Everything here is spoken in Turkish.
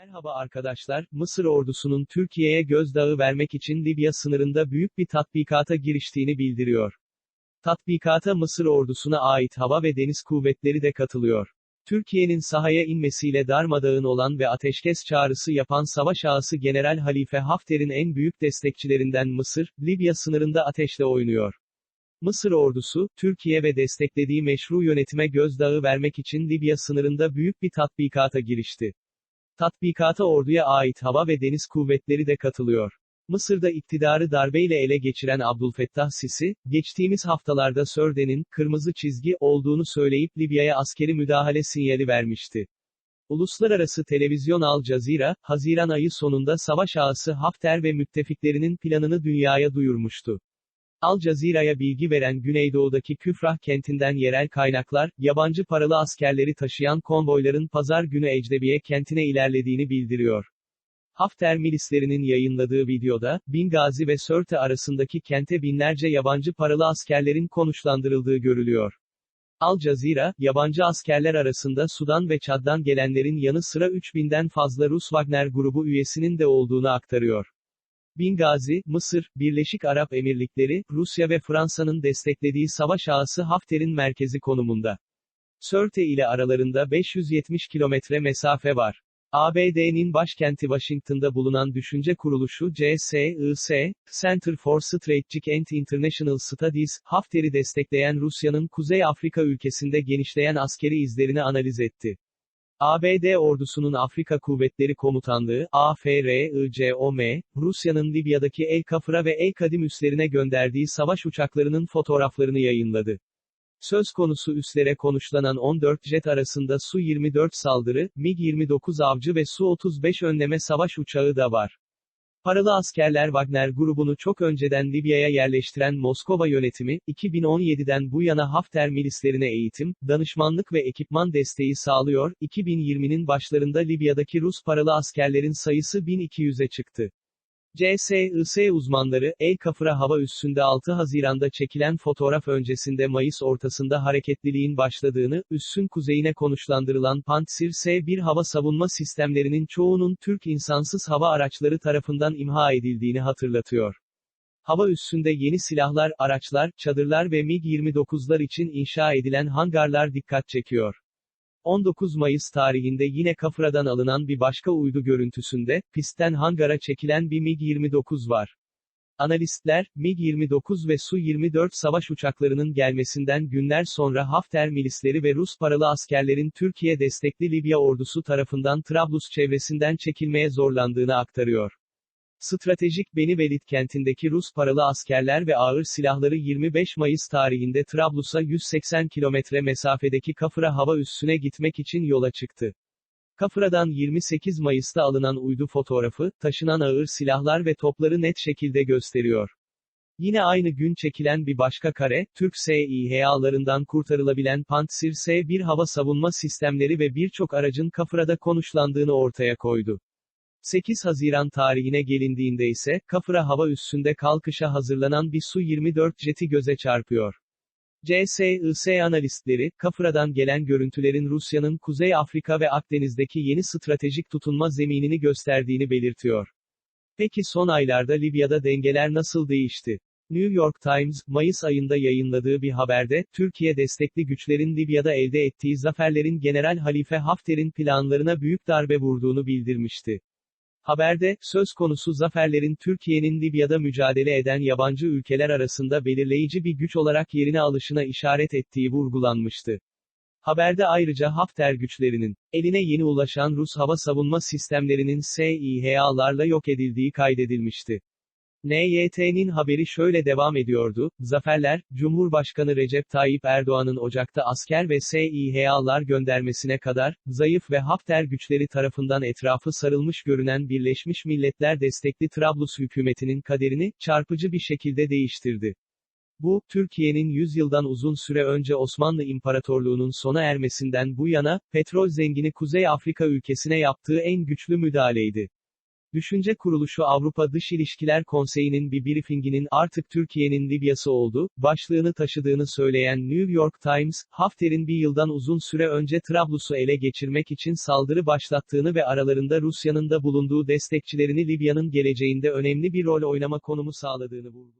Merhaba arkadaşlar, Mısır ordusunun Türkiye'ye gözdağı vermek için Libya sınırında büyük bir tatbikata giriştiğini bildiriyor. Tatbikata Mısır ordusuna ait hava ve deniz kuvvetleri de katılıyor. Türkiye'nin sahaya inmesiyle darmadağın olan ve ateşkes çağrısı yapan savaş ağası General Halife Hafter'in en büyük destekçilerinden Mısır, Libya sınırında ateşle oynuyor. Mısır ordusu, Türkiye ve desteklediği meşru yönetime gözdağı vermek için Libya sınırında büyük bir tatbikata girişti. Tatbikata orduya ait hava ve deniz kuvvetleri de katılıyor. Mısır'da iktidarı darbeyle ele geçiren Abdülfettah Sisi, geçtiğimiz haftalarda Sörde'nin, kırmızı çizgi, olduğunu söyleyip Libya'ya askeri müdahale sinyali vermişti. Uluslararası televizyon Al Jazeera, Haziran ayı sonunda savaş ağası Hafter ve müttefiklerinin planını dünyaya duyurmuştu. Al Jazeera'ya bilgi veren Güneydoğu'daki Küfrah kentinden yerel kaynaklar, yabancı paralı askerleri taşıyan konvoyların pazar günü Ecdebiye kentine ilerlediğini bildiriyor. Hafter milislerinin yayınladığı videoda, Bingazi ve Sörte arasındaki kente binlerce yabancı paralı askerlerin konuşlandırıldığı görülüyor. Al Jazeera, yabancı askerler arasında Sudan ve Çad'dan gelenlerin yanı sıra 3000'den fazla Rus Wagner grubu üyesinin de olduğunu aktarıyor. Bingazi, Mısır, Birleşik Arap Emirlikleri, Rusya ve Fransa'nın desteklediği savaş ağası Hafter'in merkezi konumunda. Sörte ile aralarında 570 kilometre mesafe var. ABD'nin başkenti Washington'da bulunan düşünce kuruluşu CSIS, Center for Strategic and International Studies, Hafter'i destekleyen Rusya'nın Kuzey Afrika ülkesinde genişleyen askeri izlerini analiz etti. ABD ordusunun Afrika Kuvvetleri Komutanlığı, AFRICOM, Rusya'nın Libya'daki El Kafra ve El Kadim üslerine gönderdiği savaş uçaklarının fotoğraflarını yayınladı. Söz konusu üslere konuşlanan 14 jet arasında Su-24 saldırı, MiG-29 avcı ve Su-35 önleme savaş uçağı da var. Paralı askerler Wagner grubunu çok önceden Libya'ya yerleştiren Moskova yönetimi, 2017'den bu yana Hafter milislerine eğitim, danışmanlık ve ekipman desteği sağlıyor, 2020'nin başlarında Libya'daki Rus paralı askerlerin sayısı 1200'e çıktı. CSIS uzmanları, El Kafra hava üssünde 6 Haziran'da çekilen fotoğraf öncesinde Mayıs ortasında hareketliliğin başladığını, üssün kuzeyine konuşlandırılan Pantsir S-1 hava savunma sistemlerinin çoğunun Türk insansız hava araçları tarafından imha edildiğini hatırlatıyor. Hava üssünde yeni silahlar, araçlar, çadırlar ve MiG-29'lar için inşa edilen hangarlar dikkat çekiyor. 19 Mayıs tarihinde yine Kafra'dan alınan bir başka uydu görüntüsünde, pistten hangara çekilen bir MiG-29 var. Analistler, MiG-29 ve Su-24 savaş uçaklarının gelmesinden günler sonra Hafter milisleri ve Rus paralı askerlerin Türkiye destekli Libya ordusu tarafından Trablus çevresinden çekilmeye zorlandığını aktarıyor. Stratejik Beni Velid kentindeki Rus paralı askerler ve ağır silahları 25 Mayıs tarihinde Trablus'a 180 kilometre mesafedeki Kafra hava üssüne gitmek için yola çıktı. Kafra'dan 28 Mayıs'ta alınan uydu fotoğrafı, taşınan ağır silahlar ve topları net şekilde gösteriyor. Yine aynı gün çekilen bir başka kare, Türk SİHA'larından kurtarılabilen Pantsir S-1 hava savunma sistemleri ve birçok aracın Kafra'da konuşlandığını ortaya koydu. 8 Haziran tarihine gelindiğinde ise, Kafra hava üssünde kalkışa hazırlanan bir Su-24 jeti göze çarpıyor. CSIS analistleri, Kafra'dan gelen görüntülerin Rusya'nın Kuzey Afrika ve Akdeniz'deki yeni stratejik tutunma zeminini gösterdiğini belirtiyor. Peki son aylarda Libya'da dengeler nasıl değişti? New York Times, Mayıs ayında yayınladığı bir haberde, Türkiye destekli güçlerin Libya'da elde ettiği zaferlerin General Halife Hafter'in planlarına büyük darbe vurduğunu bildirmişti. Haberde, söz konusu zaferlerin Türkiye'nin Libya'da mücadele eden yabancı ülkeler arasında belirleyici bir güç olarak yerine alışına işaret ettiği vurgulanmıştı. Haberde ayrıca Hafter güçlerinin, eline yeni ulaşan Rus hava savunma sistemlerinin SİHA'larla yok edildiği kaydedilmişti. NYT'nin haberi şöyle devam ediyordu, zaferler, Cumhurbaşkanı Recep Tayyip Erdoğan'ın Ocak'ta asker ve SİHA'lar göndermesine kadar, zayıf ve Hafter güçleri tarafından etrafı sarılmış görünen Birleşmiş Milletler destekli Trablus hükümetinin kaderini, çarpıcı bir şekilde değiştirdi. Bu, Türkiye'nin 100 yıldan uzun süre önce Osmanlı İmparatorluğu'nun sona ermesinden bu yana, petrol zengini Kuzey Afrika ülkesine yaptığı en güçlü müdahaleydi. Düşünce kuruluşu Avrupa Dış İlişkiler Konseyi'nin bir briefinginin artık Türkiye'nin Libya'sı oldu, başlığını taşıdığını söyleyen New York Times, Hafter'in bir yıldan uzun süre önce Trablus'u ele geçirmek için saldırı başlattığını ve aralarında Rusya'nın da bulunduğu destekçilerini Libya'nın geleceğinde önemli bir rol oynama konumu sağladığını vurguladı.